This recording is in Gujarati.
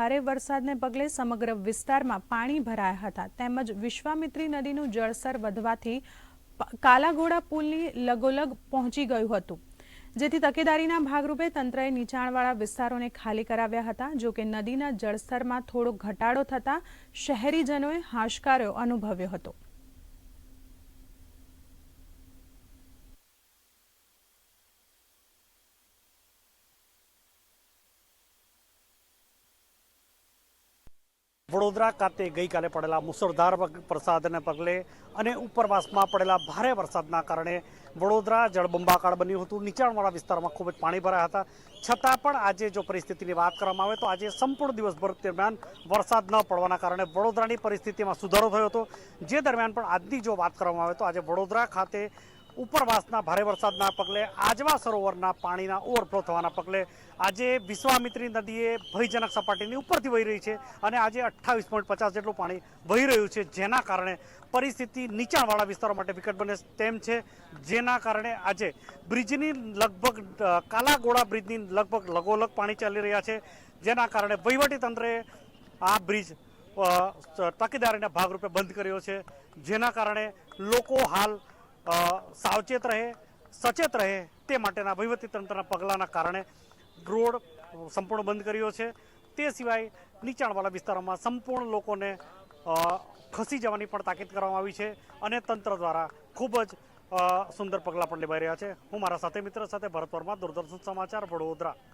ભારે વરસાદને પગલે સમગ્ર વિસ્તારમાં પાણી ભરાયા હતા. તેમજ વિશ્વામિત્રી નદીનું જળસ્તર વધવાથી કાલાઘોડા પુલની લગોલગ પહોંચી ગયું હતું. જેથી તકેદારીના ભાગરૂપે તંત્રએ નીચાણવાળા વિસ્તારોને ખાલી કરાવ્યા હતા. જો કે નદીના જળસ્તરમાં થોડો ઘટાડો થતાં શહેરીજનોએ હાશકારો અનુભવ્યો હતો. વડોદરા ખાતે ગઈકાલે પડેલા મુસળધાર વરસાદને પગલે અને ઉપરવાસમાં પડેલા ભારે વરસાદના કારણે વડોદરા જળબંબાકાર બન્યું હતું. નીચાણવાળા વિસ્તારમાં ખૂબ જ પાણી ભરાયા હતા. છતાં પણ આજે જો પરિસ્થિતિની વાત કરવામાં આવે તો આજે સંપૂર્ણ દિવસભર દરમિયાન વરસાદ ન પડવાના કારણે વડોદરાની પરિસ્થિતિમાં સુધારો થયો હતો. જે દરમિયાન પણ આજની જો વાત કરવામાં આવે તો આજે વડોદરા ખાતે ઉપરવાસના ભારે વરસાદના પગલે આજવા સરોવરના પાણીના ઓવરફ્લો થવાના પગલે આજે વિશ્વામિત્રી નદીએ ભયજનક સપાટીની ઉપરથી વહી રહી છે અને આજે અઠ્ઠાવીસ પોઈન્ટ પચાસ જેટલું પાણી વહી રહ્યું છે, જેના કારણે પરિસ્થિતિ નીચાણવાળા વિસ્તારો માટે વિકટ બને તેમ છે, જેના કારણે આજે બ્રિજની લગભગ કાલાગોળા બ્રિજની લગભગ લગોલગ પાણી ચાલી રહ્યા છે, જેના કારણે વહીવટી તંત્રએ આ બ્રિજ તકેદારીના ભાગરૂપે બંધ કર્યો છે, જેના કારણે લોકો હાલ સાવચેત રહે, સચેત રહે તે માટેના વહીવટીતંત્રના પગલાંના કારણે રોડ સંપૂર્ણ બંધ કર્યો છે. તે સિવાય નીચાણવાળા વિસ્તારોમાં સંપૂર્ણ લોકોને ખસી જવાની પણ તાકીદ કરવામાં આવી છે અને તંત્ર દ્વારા ખૂબ જ સુંદર પગલાં પણ લેવાઈ રહ્યા છે. હું મારા સાથે મિત્ર સાથે ભરત વર્મા દૂરદર્શન સમાચાર, વડોદરા.